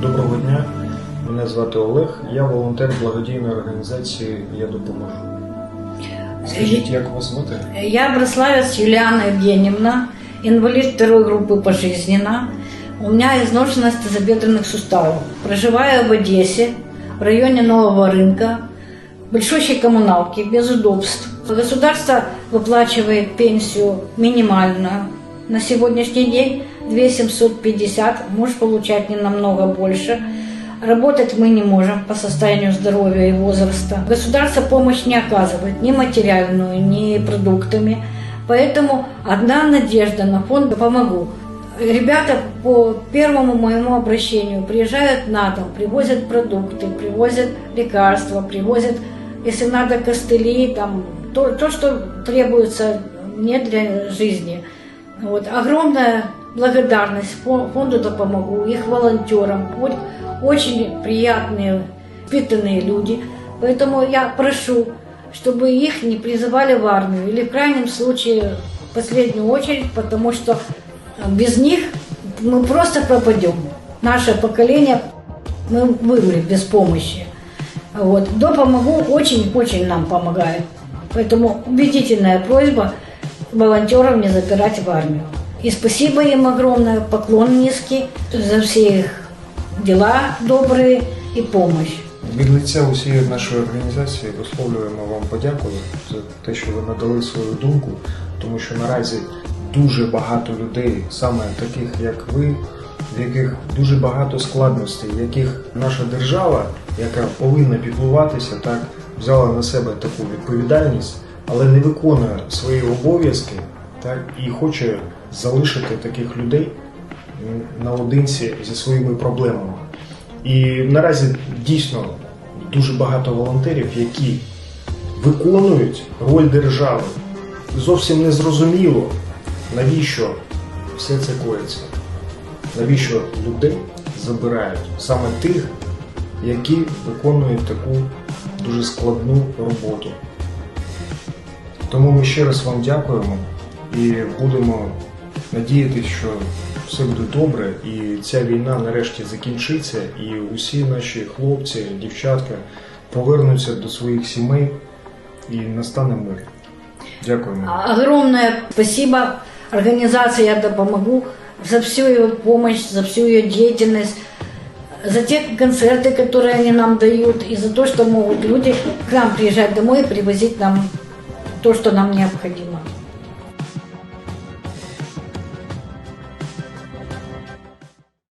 Доброго дня, мене звати Олег. Я волонтер благодійної організації Я допоможу. Скажіть, як вас звати? Я браславец Юлиана Евгеньевна, инвалид второй группы пожизненно. У меня изношенность тазобедренных суставов. Проживаю в Одессе, в районе Нового рынка, большущей коммуналки, без удобств. Государство выплачивает пенсию минимальную. На сегодняшний день 2750, муж получать не намного больше. Работать мы не можем по состоянию здоровья и возраста. Государство помощь не оказывает, ни материальную, ни продуктами. Поэтому одна надежда на фонд «Помогу». Ребята по первому моему обращению приезжают на дом, привозят продукты, привозят лекарства, привозят, если надо, костыли, там, то, то что требуется мне для жизни. Вот. Огромная благодарность фо- фонду «Да помогу», их волонтерам. Вот очень приятные, впитанные люди. Поэтому я прошу, чтобы их не призывали в армию. Или в крайнем случае, в последнюю очередь, потому что э, без них мы просто пропадем. Наше поколение мы вымрем без помощи. Вот. До помогу очень-очень нам помогает. Поэтому убедительная просьба волонтеров не запирать в армию. И спасибо им огромное, поклон низкий за все их дела добрые и помощь. Від лиця усієї нашої організації висловлюємо вам подяку за те, що ви надали свою думку, тому що наразі дуже багато людей, саме таких як ви, в яких дуже багато складностей, яких наша держава, яка повинна піклуватися, так взяла на себе таку відповідальність, але не виконує свої обов'язки, так і хоче залишити таких людей наодинці зі своїми проблемами. І наразі дійсно дуже багато волонтерів, які виконують роль держави. Зовсім не зрозуміло, навіщо все це коїться. Навіщо людей забирають саме тих, які виконують таку дуже складну роботу. Тому ми ще раз вам дякуємо і будемо надіятися, що все буде добре, і ця війна нарешті закінчиться, і усі наші хлопці, дівчатка повернуться до своїх сімей і настане мир. Дякуємо. Огромное спасибо организации «Я да помогу» за всю ее помощь, за всю ее деятельность, за те концерты, которые они нам дают, и за то, что могут люди к нам приезжать домой и привозить нам то, что нам необходимо.